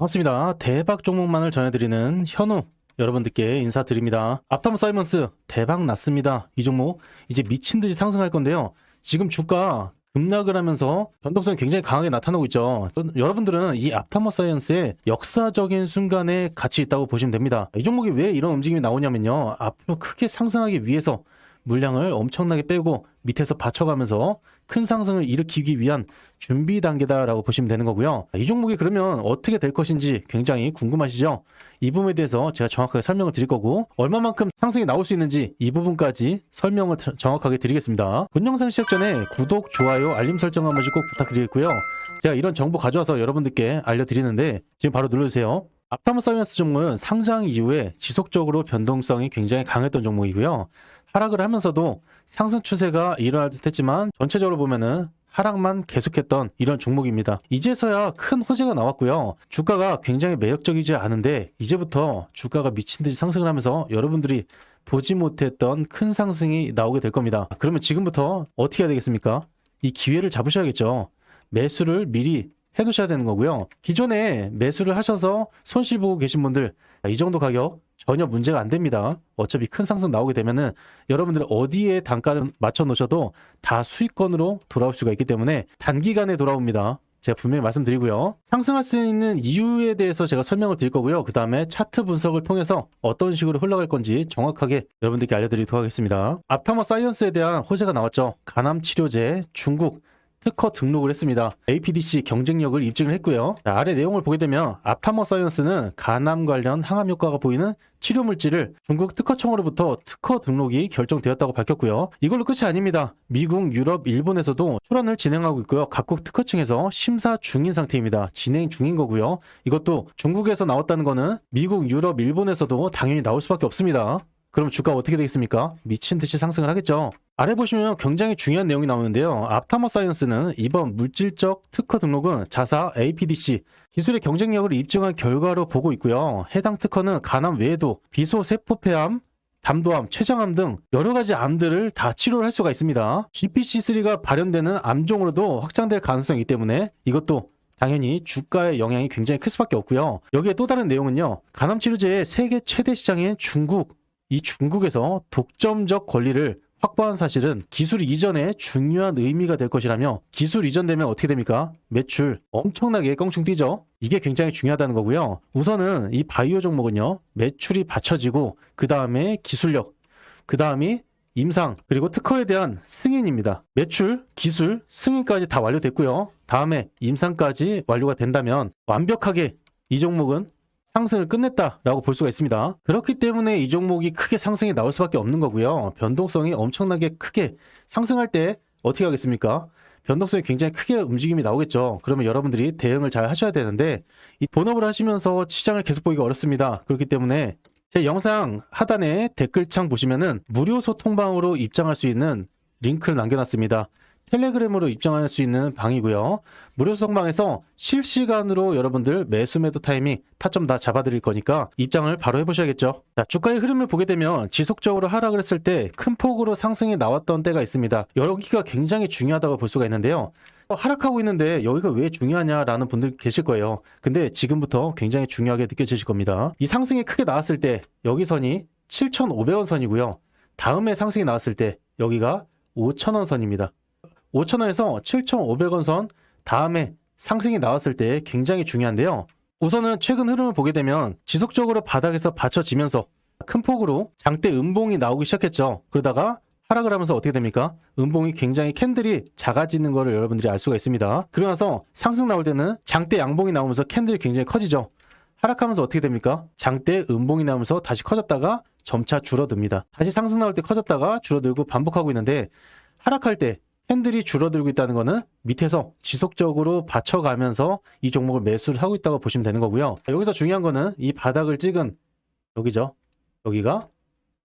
반갑습니다. 대박 종목만을 전해드리는 현우 여러분들께 인사드립니다. 앞타모 사이먼스 대박 났습니다. 이 종목 이제 미친 듯이 상승할 건데요. 지금 주가 급락을 하면서 변동성이 굉장히 강하게 나타나고 있죠. 또 여러분들은 이 앞타모 사이언스의 역사적인 순간에 같이 있다고 보시면 됩니다. 이 종목이 왜 이런 움직임이 나오냐면요. 앞으로 크게 상승하기 위해서 물량을 엄청나게 빼고 밑에서 받쳐가면서 큰 상승을 일으키기 위한 준비 단계다라고 보시면 되는 거고요. 이 종목이 그러면 어떻게 될 것인지 굉장히 궁금하시죠? 이 부분에 대해서 제가 정확하게 설명을 드릴 거고 얼마만큼 상승이 나올 수 있는지 이 부분까지 설명을 정확하게 드리겠습니다. 본 영상 시작 전에 구독, 좋아요, 알림 설정 한 번씩 꼭 부탁드리겠고요. 제가 이런 정보 가져와서 여러분들께 알려드리는데 지금 바로 눌러주세요. 앞타모 사이언스 종목은 상장 이후에 지속적으로 변동성이 굉장히 강했던 종목이고요. 하락을 하면서도 상승 추세가 일어날 듯 했지만 전체적으로 보면은 하락만 계속했던 이런 종목입니다. 이제서야 큰 호재가 나왔고요. 주가가 굉장히 매력적이지 않은데 이제부터 주가가 미친 듯이 상승을 하면서 여러분들이 보지 못했던 큰 상승이 나오게 될 겁니다. 그러면 지금부터 어떻게 해야 되겠습니까? 이 기회를 잡으셔야겠죠. 매수를 미리 해두셔야 되는 거고요. 기존에 매수를 하셔서 손실 보고 계신 분들 이 정도 가격 전혀 문제가 안 됩니다. 어차피 큰 상승 나오게 되면은 여러분들 어디에 단가를 맞춰 놓으셔도 다 수익권으로 돌아올 수가 있기 때문에 단기간에 돌아옵니다. 제가 분명히 말씀드리고요. 상승할 수 있는 이유에 대해서 제가 설명을 드릴 거고요. 그 다음에 차트 분석을 통해서 어떤 식으로 흘러갈 건지 정확하게 여러분들께 알려드리도록 하겠습니다. 앞타머 사이언스에 대한 호재가 나왔죠. 간암 치료제 중국 특허 등록을 했습니다. APDC 경쟁력을 입증을 했고요. 자, 아래 내용을 보게 되면 앞타머 사이언스는 간암 관련 항암 효과가 보이는 치료 물질을 중국 특허청으로부터 특허 등록이 결정되었다고 밝혔고요. 이걸로 끝이 아닙니다. 미국, 유럽, 일본에서도 출원을 진행하고 있고요. 각국 특허청에서 심사 중인 상태입니다. 진행 중인 거고요. 이것도 중국에서 나왔다는 거는 미국, 유럽, 일본에서도 당연히 나올 수밖에 없습니다. 그럼 주가 어떻게 되겠습니까? 미친 듯이 상승을 하겠죠. 아래 보시면 굉장히 중요한 내용이 나오는데요. 앞타머 사이언스는 이번 물질적 특허 등록은 자사 APDC 기술의 경쟁력을 입증한 결과로 보고 있고요. 해당 특허는 간암 외에도 비소 세포폐암, 담도암, 췌장암 등 여러 가지 암들을 다 치료를 할 수가 있습니다. GPC3가 발현되는 암종으로도 확장될 가능성이 있기 때문에 이것도 당연히 주가의 영향이 굉장히 클 수밖에 없고요. 여기에 또 다른 내용은요. 간암 치료제의 세계 최대 시장인 중국, 이 중국에서 독점적 권리를 확보한 사실은 기술 이전에 중요한 의미가 될 것이라며 기술 이전되면 어떻게 됩니까? 매출 엄청나게 껑충 뛰죠. 이게 굉장히 중요하다는 거고요. 우선은 이 바이오 종목은요. 매출이 받쳐지고 그 다음에 기술력, 그 다음이 임상 그리고 특허에 대한 승인입니다. 매출, 기술, 승인까지 다 완료됐고요. 다음에 임상까지 완료가 된다면 완벽하게 이 종목은 상승을 끝냈다라고 볼 수가 있습니다. 그렇기 때문에 이 종목이 크게 상승이 나올 수밖에 없는 거고요. 변동성이 엄청나게 크게 상승할 때 어떻게 하겠습니까? 변동성이 굉장히 크게 움직임이 나오겠죠. 그러면 여러분들이 대응을 잘 하셔야 되는데 이 본업을 하시면서 시장을 계속 보기가 어렵습니다. 그렇기 때문에 제 영상 하단에 댓글창 보시면은 무료 소통방으로 입장할 수 있는 링크를 남겨놨습니다. 텔레그램으로 입장할 수 있는 방이고요. 무료 소통방에서 실시간으로 여러분들 매수 매도 타이밍 타점 다 잡아드릴 거니까 입장을 바로 해보셔야겠죠. 자, 주가의 흐름을 보게 되면 지속적으로 하락을 했을 때 큰 폭으로 상승이 나왔던 때가 있습니다. 여기가 굉장히 중요하다고 볼 수가 있는데요. 어, 하락하고 있는데 여기가 왜 중요하냐라는 분들 계실 거예요. 근데 지금부터 굉장히 중요하게 느껴지실 겁니다. 이 상승이 크게 나왔을 때 여기 선이 7,500원 선이고요. 다음에 상승이 나왔을 때 여기가 5,000원 선입니다. 5,000원에서 7,500원 선 다음에 상승이 나왔을 때 굉장히 중요한데요. 우선은 최근 흐름을 보게 되면 지속적으로 바닥에서 받쳐지면서 큰 폭으로 장대 음봉이 나오기 시작했죠. 그러다가 하락을 하면서 어떻게 됩니까? 음봉이 굉장히 캔들이 작아지는 것을 여러분들이 알 수가 있습니다. 그러고 나서 상승 나올 때는 장대 양봉이 나오면서 캔들이 굉장히 커지죠. 하락하면서 어떻게 됩니까? 장대 음봉이 나오면서 다시 커졌다가 점차 줄어듭니다. 다시 상승 나올 때 커졌다가 줄어들고 반복하고 있는데 하락할 때 캔들이 줄어들고 있다는 거는 밑에서 지속적으로 받쳐가면서 이 종목을 매수를 하고 있다고 보시면 되는 거고요. 여기서 중요한 거는 이 바닥을 찍은 여기죠. 여기가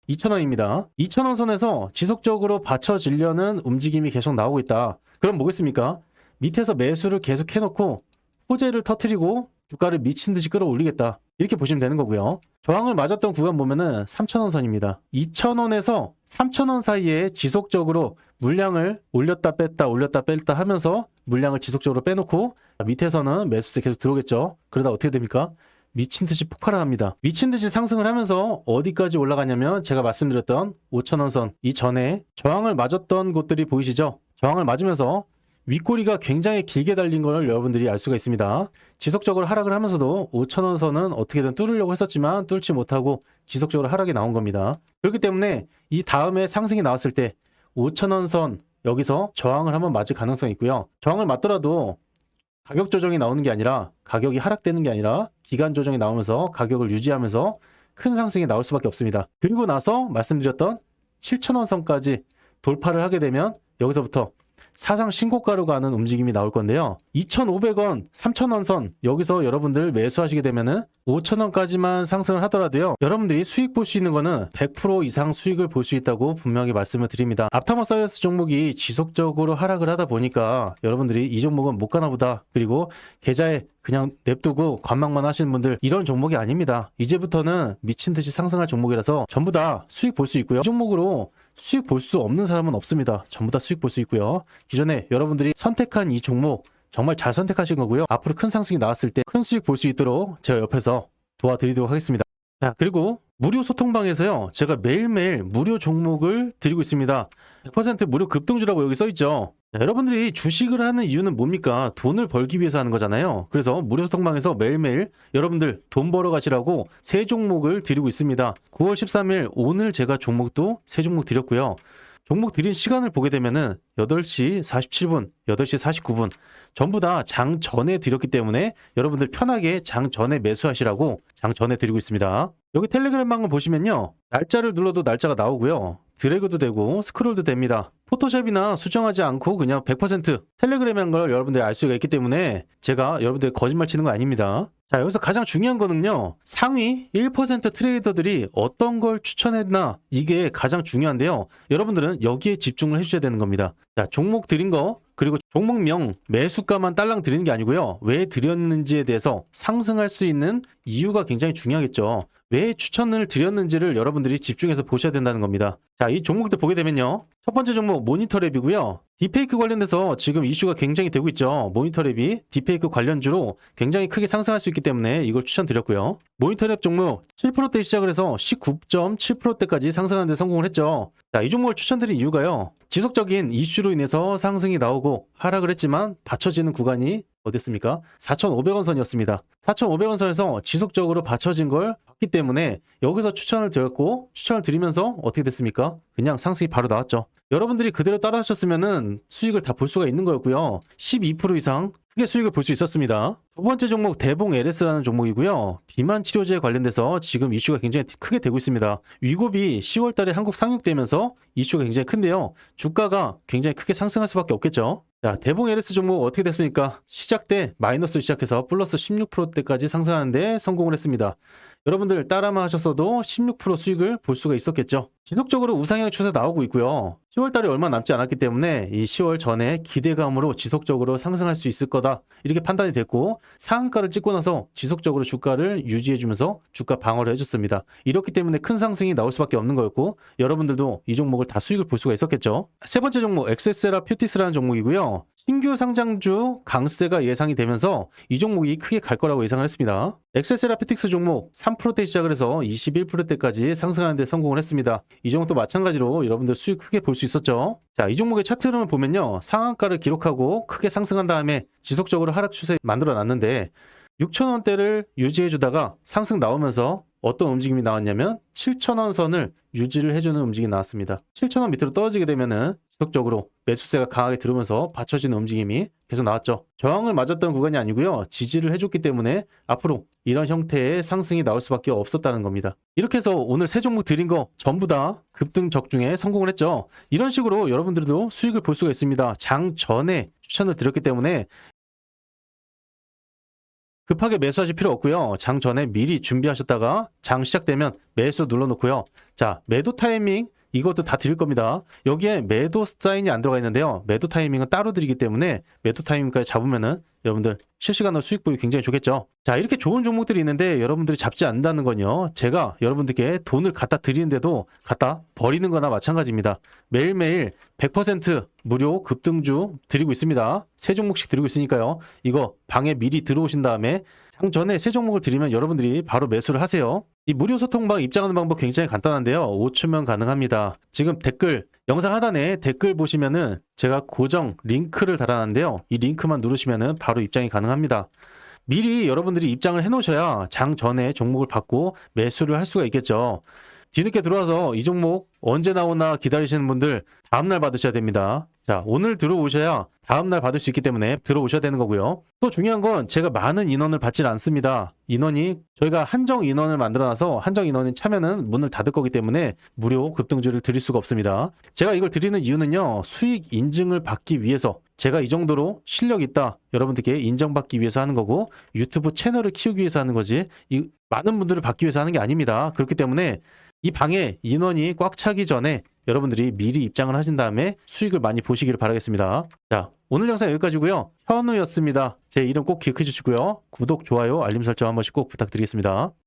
2,000원입니다. 2,000원 선에서 지속적으로 받쳐지려는 움직임이 계속 나오고 있다. 그럼 뭐겠습니까? 밑에서 매수를 계속 해놓고 호재를 터트리고 주가를 미친 듯이 끌어올리겠다. 이렇게 보시면 되는 거고요. 저항을 맞았던 구간 보면은 3,000원 선입니다. 2,000원에서 3,000원 사이에 지속적으로 물량을 올렸다 뺐다 올렸다 뺐다 하면서 물량을 지속적으로 빼놓고 자, 밑에서는 매수세 계속 들어오겠죠. 그러다 어떻게 됩니까? 미친 듯이 폭발을 합니다. 미친 듯이 상승을 하면서 어디까지 올라가냐면 제가 말씀드렸던 5천원 선 이전에 저항을 맞았던 곳들이 보이시죠? 저항을 맞으면서 윗꼬리가 굉장히 길게 달린 걸 여러분들이 알 수가 있습니다. 지속적으로 하락을 하면서도 5천원 선은 어떻게든 뚫으려고 했었지만 뚫지 못하고 지속적으로 하락이 나온 겁니다. 그렇기 때문에 이 다음에 상승이 나왔을 때 5천원 선 여기서 저항을 한번 맞을 가능성이 있고요. 저항을 맞더라도 가격 조정이 나오는 게 아니라 가격이 하락되는 게 아니라 기간 조정이 나오면서 가격을 유지하면서 큰 상승이 나올 수밖에 없습니다. 그리고 나서 말씀드렸던 7천원 선까지 돌파를 하게 되면 여기서부터 사상 신고가로 가는 움직임이 나올 건데요. 2,500원, 3,000원 선 여기서 여러분들 매수하시게 되면은 5,000원까지만 상승을 하더라도요. 여러분들이 수익 볼 수 있는 거는 100% 이상 수익을 볼 수 있다고 분명히 말씀을 드립니다. 앞타머 사이언스 종목이 지속적으로 하락을 하다 보니까 여러분들이 이 종목은 못 가나 보다. 그리고 계좌에 그냥 냅두고 관망만 하시는 분들 이런 종목이 아닙니다. 이제부터는 미친 듯이 상승할 종목이라서 전부 다 수익 볼 수 있고요. 이 종목으로 수익 볼 수 없는 사람은 없습니다. 전부 다 수익 볼 수 있고요. 기존에 여러분들이 선택한 이 종목 정말 잘 선택하신 거고요. 앞으로 큰 상승이 나왔을 때 큰 수익 볼 수 있도록 제가 옆에서 도와드리도록 하겠습니다. 자, 그리고 무료 소통방에서요. 제가 매일매일 무료 종목을 드리고 있습니다. 100% 무료 급등주라고 여기 써 있죠. 자, 여러분들이 주식을 하는 이유는 뭡니까? 돈을 벌기 위해서 하는 거잖아요. 그래서 무료 소통방에서 매일매일 여러분들 돈 벌어 가시라고 세 종목을 드리고 있습니다. 9월 13일 오늘 제가 종목도 세 종목 드렸고요. 종목 드린 시간을 보게 되면은 8시 47분, 8시 49분 전부 다 장 전에 드렸기 때문에 여러분들 편하게 장 전에 매수하시라고 장 전에 드리고 있습니다. 여기 텔레그램 방을 보시면요. 날짜를 눌러도 날짜가 나오고요. 드래그도 되고 스크롤도 됩니다. 포토샵이나 수정하지 않고 그냥 100% 텔레그램이라는 걸 여러분들이 알 수가 있기 때문에 제가 여러분들 거짓말 치는 거 아닙니다. 자, 여기서 가장 중요한 거는요. 상위 1% 트레이더들이 어떤 걸 추천했나 이게 가장 중요한데요. 여러분들은 여기에 집중을 해주셔야 되는 겁니다. 자, 종목 드린 거 그리고 종목명 매수가만 딸랑 드리는 게 아니고요. 왜 드렸는지에 대해서 상승할 수 있는 이유가 굉장히 중요하겠죠. 왜 추천을 드렸는지를 여러분들이 집중해서 보셔야 된다는 겁니다. 자, 이 종목들 보게 되면요. 첫 번째 종목 모니터랩이고요. 딥페이크 관련돼서 지금 이슈가 굉장히 되고 있죠. 모니터랩이 딥페이크 관련주로 굉장히 크게 상승할 수 있기 때문에 이걸 추천드렸고요. 모니터랩 종목 7%대 시작을 해서 19.7%대까지 상승하는 데 성공을 했죠. 자, 이 종목을 추천드린 이유가요. 지속적인 이슈로 인해서 상승이 나오고 하락을 했지만 받쳐지는 구간이 어땠습니까? 4,500원 선이었습니다. 4,500원 선에서 지속적으로 받쳐진 걸 봤기 때문에 여기서 추천을 드렸고 추천을 드리면서 어떻게 됐습니까? 그냥 상승이 바로 나왔죠. 여러분들이 그대로 따라 하셨으면은 수익을 다 볼 수가 있는 거였고요. 12% 이상 크게 수익을 볼 수 있었습니다. 두 번째 종목 대봉 LS라는 종목이고요. 비만 치료제에 관련돼서 지금 이슈가 굉장히 크게 되고 있습니다. 위고비 10월 달에 한국 상륙되면서 이슈가 굉장히 큰데요. 주가가 굉장히 크게 상승할 수밖에 없겠죠. 자, 대봉 LS 종목 어떻게 됐습니까? 시작 때 마이너스 시작해서 플러스 16%대까지 상승하는데 성공을 했습니다. 여러분들 따라만 하셨어도 16% 수익을 볼 수가 있었겠죠. 지속적으로 우상향 추세 나오고 있고요. 10월 달이 얼마 남지 않았기 때문에 이 10월 전에 기대감으로 지속적으로 상승할 수 있을 거다. 이렇게 판단이 됐고 상한가를 찍고 나서 지속적으로 주가를 유지해주면서 주가 방어를 해줬습니다. 이렇기 때문에 큰 상승이 나올 수밖에 없는 거였고 여러분들도 이 종목을 다 수익을 볼 수가 있었겠죠. 세 번째 종목 엑세세라 퓨티스라는 종목이고요. 신규 상장주 강세가 예상이 되면서 이 종목이 크게 갈 거라고 예상을 했습니다. 엑셀세라피틱스 종목 3%대 시작을 해서 21%대까지 상승하는 데 성공을 했습니다. 이 종목도 마찬가지로 여러분들 수익 크게 볼 수 있었죠. 자, 이 종목의 차트 흐름을 보면요. 상한가를 기록하고 크게 상승한 다음에 지속적으로 하락 추세 만들어 놨는데 6,000원대를 유지해 주다가 상승 나오면서 어떤 움직임이 나왔냐면 7,000원 선을 유지를 해주는 움직임이 나왔습니다. 7,000원 밑으로 떨어지게 되면은 지속적으로 매수세가 강하게 들어오면서 받쳐지는 움직임이 계속 나왔죠. 저항을 맞았던 구간이 아니고요. 지지를 해줬기 때문에 앞으로 이런 형태의 상승이 나올 수밖에 없었다는 겁니다. 이렇게 해서 오늘 세 종목 드린 거 전부 다 급등 적중에 성공을 했죠. 이런 식으로 여러분들도 수익을 볼 수가 있습니다. 장 전에 추천을 드렸기 때문에 급하게 매수하실 필요 없고요. 장 전에 미리 준비하셨다가 장 시작되면 매수 눌러놓고요. 자, 매도 타이밍 이것도 다 드릴 겁니다. 여기에 매도 사인이 안 들어가 있는데요. 매도 타이밍은 따로 드리기 때문에 매도 타이밍까지 잡으면은 여러분들 실시간으로 수익 보기 굉장히 좋겠죠. 자, 이렇게 좋은 종목들이 있는데 여러분들이 잡지 않는다는 건요. 제가 여러분들께 돈을 갖다 드리는데도 갖다 버리는 거나 마찬가지입니다. 매일매일 100% 무료 급등주 드리고 있습니다. 세 종목씩 드리고 있으니까요. 이거 방에 미리 들어오신 다음에 장 전에 세 종목을 드리면 여러분들이 바로 매수를 하세요. 이 무료 소통방 입장하는 방법 굉장히 간단한데요. 5초면 가능합니다. 지금 댓글 영상 하단에 댓글 보시면은 제가 고정 링크를 달아놨는데요. 이 링크만 누르시면은 바로 입장이 가능합니다. 미리 여러분들이 입장을 해놓으셔야 장 전에 종목을 받고 매수를 할 수가 있겠죠. 뒤늦게 들어와서 이 종목 언제 나오나 기다리시는 분들 다음날 받으셔야 됩니다. 자, 오늘 들어오셔야 다음날 받을 수 있기 때문에 들어오셔야 되는 거고요. 또 중요한 건 제가 많은 인원을 받질 않습니다. 인원이 저희가 한정 인원을 만들어놔서 한정 인원이 차면은 문을 닫을 거기 때문에 무료 급등주를 드릴 수가 없습니다. 제가 이걸 드리는 이유는요, 수익 인증을 받기 위해서 제가 이 정도로 실력 있다 여러분들께 인정받기 위해서 하는 거고 유튜브 채널을 키우기 위해서 하는 거지 이 많은 분들을 받기 위해서 하는 게 아닙니다. 그렇기 때문에 이 방에 인원이 꽉 차기 전에 여러분들이 미리 입장을 하신 다음에 수익을 많이 보시기를 바라겠습니다. 자, 오늘 영상 여기까지고요. 현우였습니다. 제 이름 꼭 기억해 주시고요. 구독, 좋아요, 알림 설정 한 번씩 꼭 부탁드리겠습니다.